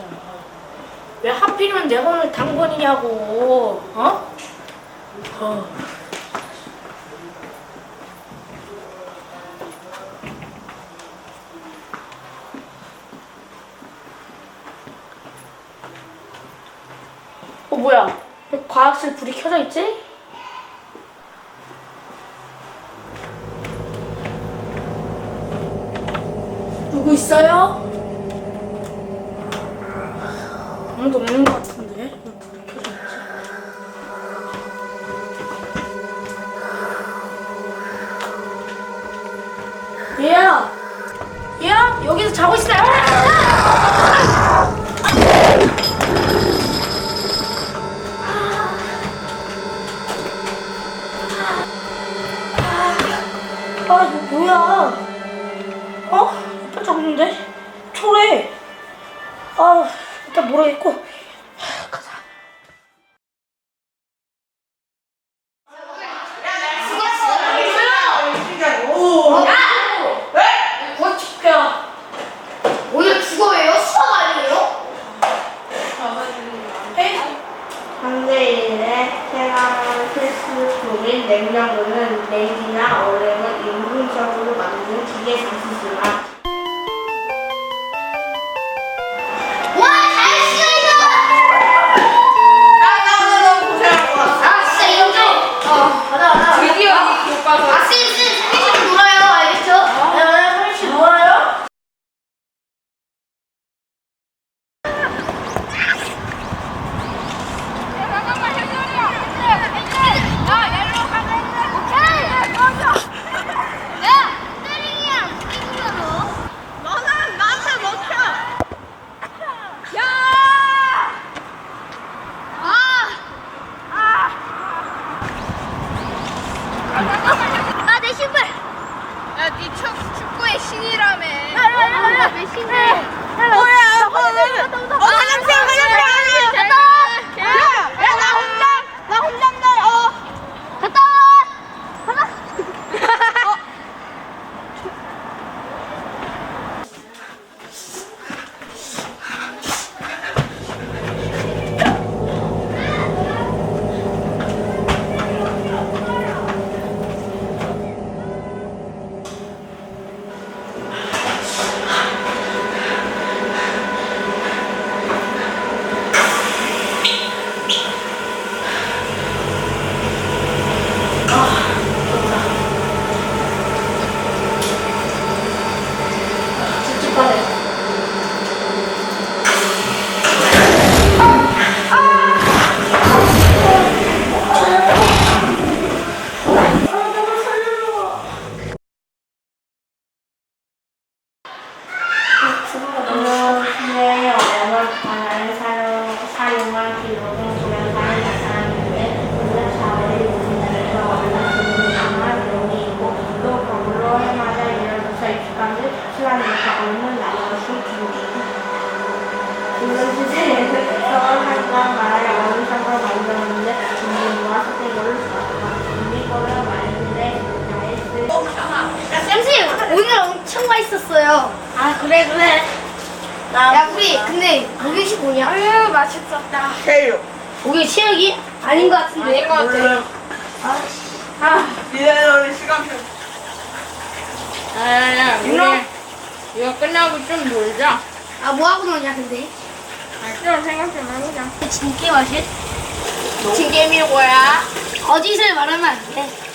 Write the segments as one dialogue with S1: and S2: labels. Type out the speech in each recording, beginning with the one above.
S1: 진짜. 왜 하필이면 내가 오늘 당번이냐고. 어? 어. 어 뭐야? 왜 과학실 불이 켜져 있지? 누구 있어요? 아무도 없는 것 같은데? 얘야, 얘야 여기서 자고 있어. 아 이거 뭐야? 어? 오빠 잡는데? 초래. 아 일단 모르겠고 하, 가자.
S2: 오늘 국어예요? 수학 아니에요?
S3: 현대인의 생활 필수 중인 냉장고는 냉기나 얼음을 인공적으로 만드는 기계 장치지만
S2: 오늘 엄청 맛있었어요.
S3: 아 그래 그래
S2: 야, 우리, 근데, 목요시 뭐냐?
S4: 아유, 맛있었다.
S2: 목요 체력이? 아닌 것 같은데.
S4: 아닌 것 같아.
S2: 아,
S4: 이래저래 시간표.
S1: 아,
S4: 윤호? 이거 끝나고 좀 놀자.
S2: 아, 뭐하고 노냐, 근데?
S4: 아, 좀 생각 좀 해보자.
S2: 진게 맛이?
S4: 게임이 뭐야?
S2: 거짓을 말하면 안 돼.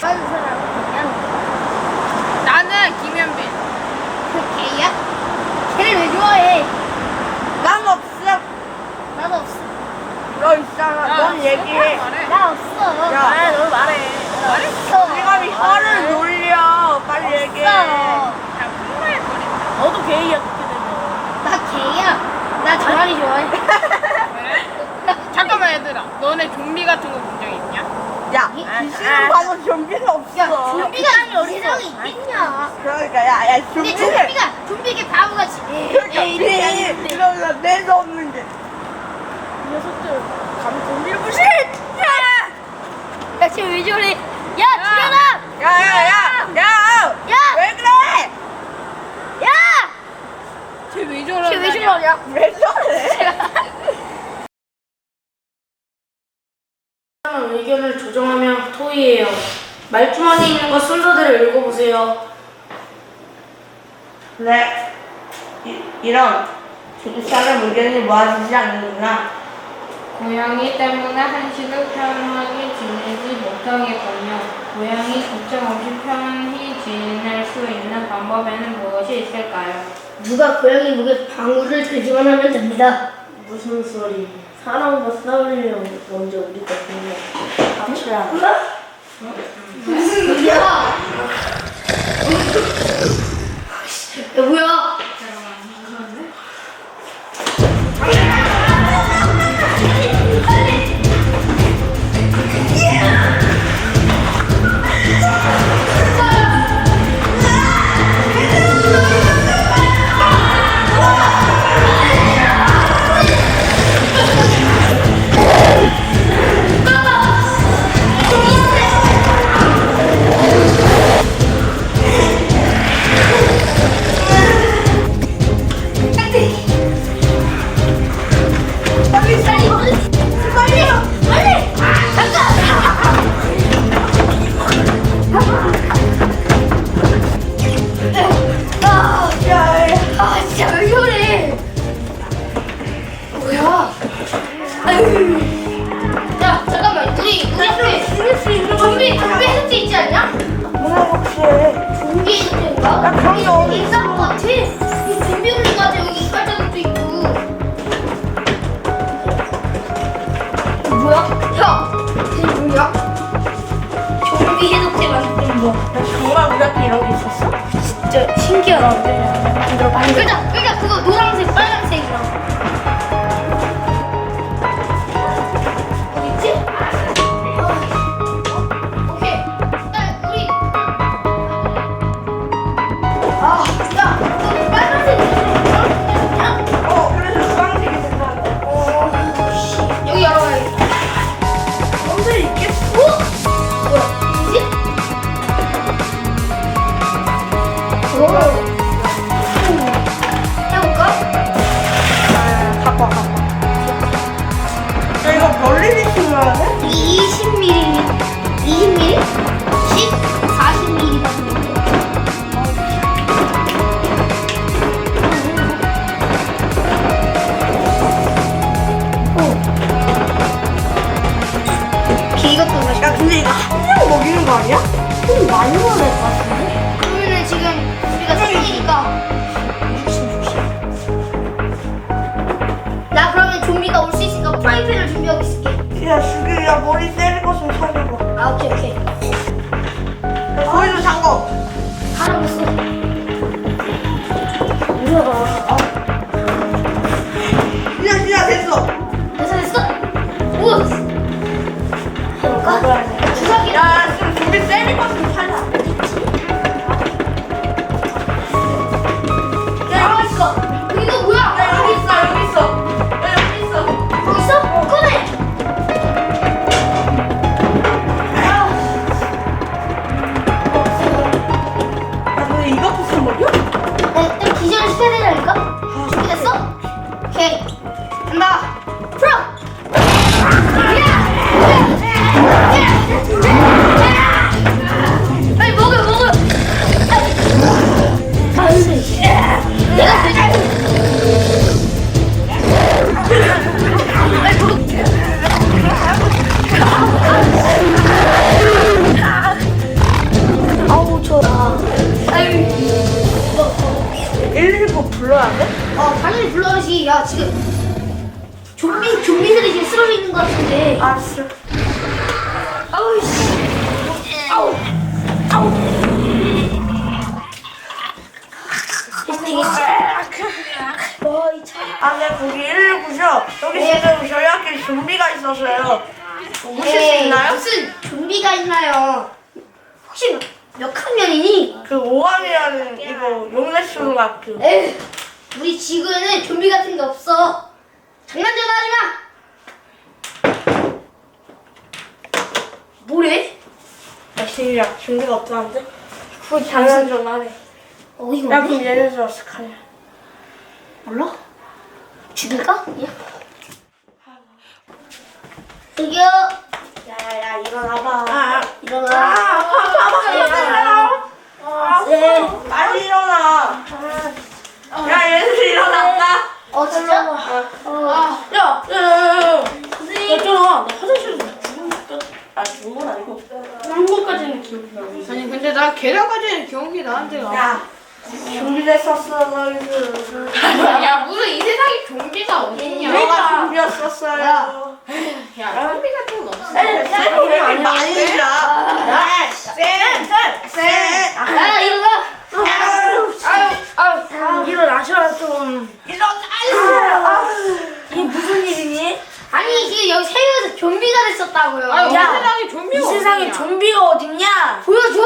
S2: 빠진 사람 그냥
S4: 나는 김현빈.
S2: 그 개야? 걔를 왜 좋아해?
S3: 난 없어
S2: 나도 없어.
S3: 너 얘기해.
S2: 나 없어.
S3: 야, 나너 말해.
S2: 없어.
S3: 우리가 혀를 놀려. 빨리 얘기해. 너도 게이야, 그렇게 되면.
S2: 나 개야. 나 정한이 좋아해.
S4: 왜? 잠깐만, 얘들아. 너네 좀비 같은 거 본 적 있냐?
S3: 야,
S2: 아,
S3: 귀신은 봐도 좀비는 없어.
S2: 야, 좀비가 세상에 있겠냐?
S3: 그러니까, 야, 야,
S2: 근데
S3: 좀비는.
S2: 좀비가 좀비가 바보같이.
S3: 그러니까,
S2: 에이, 이렇게
S3: 비,
S2: 하는데.
S3: 이러면서 내도 없는데. 이 녀석들, 감히 좀비를 무시해!
S2: 야, 쟤 왜 저래? 야, 지현아!
S3: 야야야! 야!
S2: 야!
S3: 왜 그래?
S2: 야!
S4: 쟤왜 저러냐?
S2: 쟤왜 저러냐?
S3: 왜 저래?
S1: 의견을 조정하면 토의해요. 말주머니에 있는 거 순서대로 읽어보세요.
S3: 네. 이, 이런 사람 의견이 모아지지 않는구나.
S5: 고양이 때문에 한식을 편하게 지내지 못하겠군요. 고양이 걱정 없이 편히 지낼 수 있는 방법에는 무엇이 있을까요?
S2: 누가 고양이 목에 방울을 대기만 하면 됩니다.
S1: 무슨 소리? 사람과 싸우려면 먼저 우리가 분명 합쳐야
S2: 무슨 소리야? 야, 뭐야?
S3: 혹시?
S2: 좀비 해독제인가?
S3: 나 그런 거 어디
S2: 있을 것 같아. 이 같아. 여기 있고. 어, 뭐야? 야, 이게 뭐야? 좀비 해독제 만드는 거.
S3: 야, 정말 우리 앞에 이런 게 있었어?
S2: 진짜 신기하다. 그러니까 그러니까 그거 노란색, 빨간색이랑.
S3: 갖고 와 갖고 와. 야 이거 멀리 비추면 돼?
S2: 20mm, 20mm? 10, 40mm 같은 거. 이것도 맛있
S3: 야 근데 이거 한 명 먹이는 거 아니야?
S2: 좀 많이 될것 같은데?
S3: 아,
S2: 오케이, 오케이.
S3: 야 소리도 잠궈.
S2: 알아봤어. 무서워.
S3: 알았어.
S2: 아우 씨. 아우. 아우. 이.
S3: 아, 네, 거기 119죠? 여기
S2: 네.
S3: 지금 저희 학교에 좀비가 있어서요. 오실 수
S2: 에이,
S3: 있나요?
S2: 무슨 좀비가 있나요? 혹시 몇 학년이니?
S3: 그 5학년 이거 용래초등학교.
S2: 에휴, 우리 지구에는 좀비 같은 게 없어. 장난
S3: 신이야. 준비가 어떠한데?
S1: 그거 장난 좀 하네.
S2: 어
S3: 야,
S2: 뭐지?
S3: 그럼 얘네들 어떡하냐?
S2: 몰라? 죽일까? 야. 저기요.
S1: 야야야 일어나봐.
S3: 아,
S1: 일어나.
S3: 아, 아파, 아파, 일어나. 아,
S1: 네.
S3: 빨리 일어나. 야, 얘네들 일어났다.
S2: 어 진짜?
S3: 아, 야, 야, 야, 야, 야. 있잖아. 나 화장실에서 죽은 것, 아, 죽은 건 아니고. 한 번까지는 기억이 나.
S4: 아니 근데 나 계란까지는 기억이 나는데.
S3: 야, 준비됐었어.
S4: 야 무슨 이 세상에 좀비가 어딨냐?
S3: 내가 준비했었어요.
S4: 야 좀비 같은 건 없어.
S3: 쌤이 아니야. 야, 쌤, 쌤, 쌤.
S2: 아 일어나.
S3: 아유, 아유,
S1: 일어나셔라 좀.
S3: 일어나.
S1: 이게 무슨 일이니?
S2: 아니 지금 여기 세계에서 좀비가 됐었다고요.
S4: 아니 이
S1: 야,
S4: 세상에 좀비가
S1: 이 세상에
S4: 어딨냐?
S1: 좀비가 어딨냐?
S2: 보여줘?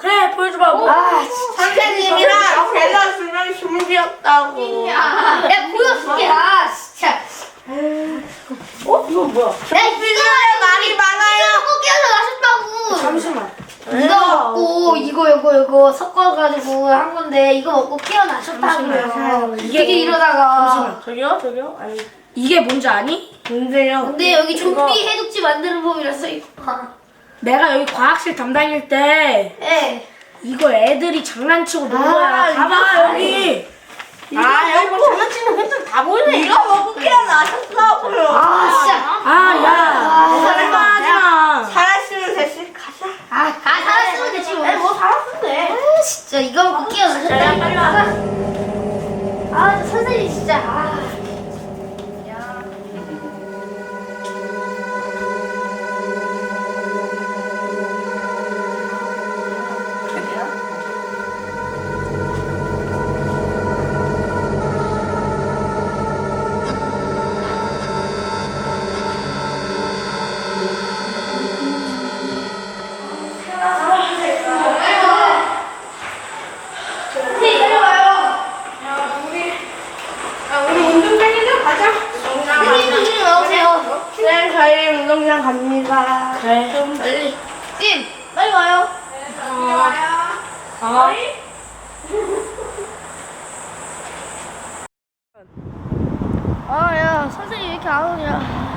S1: 그래 보여줘봐.
S2: 아
S3: 선생님이랑 배가 수명 준비였다고.
S2: 야 보여줄게. 아 진짜.
S1: 어? 이거 뭐야?
S2: 야 이거
S3: 말이 많아요.
S2: 먹고 깨어나셨다고.
S1: 잠시만.
S2: 이거 먹고 이거 이거 이거 섞어가지고 한 건데 이거 먹고 깨어나셨다고요.
S1: 잠시만요.
S2: 이게
S1: 이게-
S2: 이러다가.
S1: 잠시만. 저기요 저기요. 아니 이게 뭔지 아니? 뭔데요?
S2: 근데 여기 좀비 해독지 만드는 법이라 써있고.
S1: 내가 여기 과학실 담당일 때
S2: 예.
S1: 이거 애들이 장난치고 논
S3: 아,
S1: 거야.
S3: 이거
S1: 봐봐 여기.
S3: 아, 여기 뭐 장난치는 팬들 다 보이네. 이거 먹고 깨어나셨다고요.
S2: 아 진짜.
S1: 아 야. 설마 하지 마.
S3: 살았으면 됐을 가자.
S2: 아, 아 살았으면 되지 뭐.
S3: 뭐 살았으면 돼.
S2: 아 진짜 이거 먹고.
S1: 야, 빨리 와.
S2: 아 선생님 진짜. 아. 아야 선생님 왜 이렇게 안 오냐?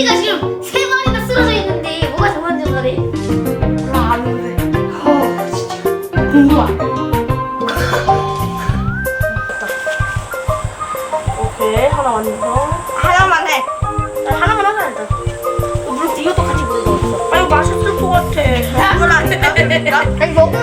S2: 좀비가 지금 세 마리나 쓰러져 있는데 뭐가?
S3: 그럼 안 돼.
S2: 어 진짜.
S1: 궁금한. 오케이 하나 완성.
S3: 하나만 해.
S1: 나 하나만 하자 일단. 어, 물 이것도 같이 물어 넣었어. 아 이거 맛있을 것 같아.
S3: 돼.
S2: 아니 먹어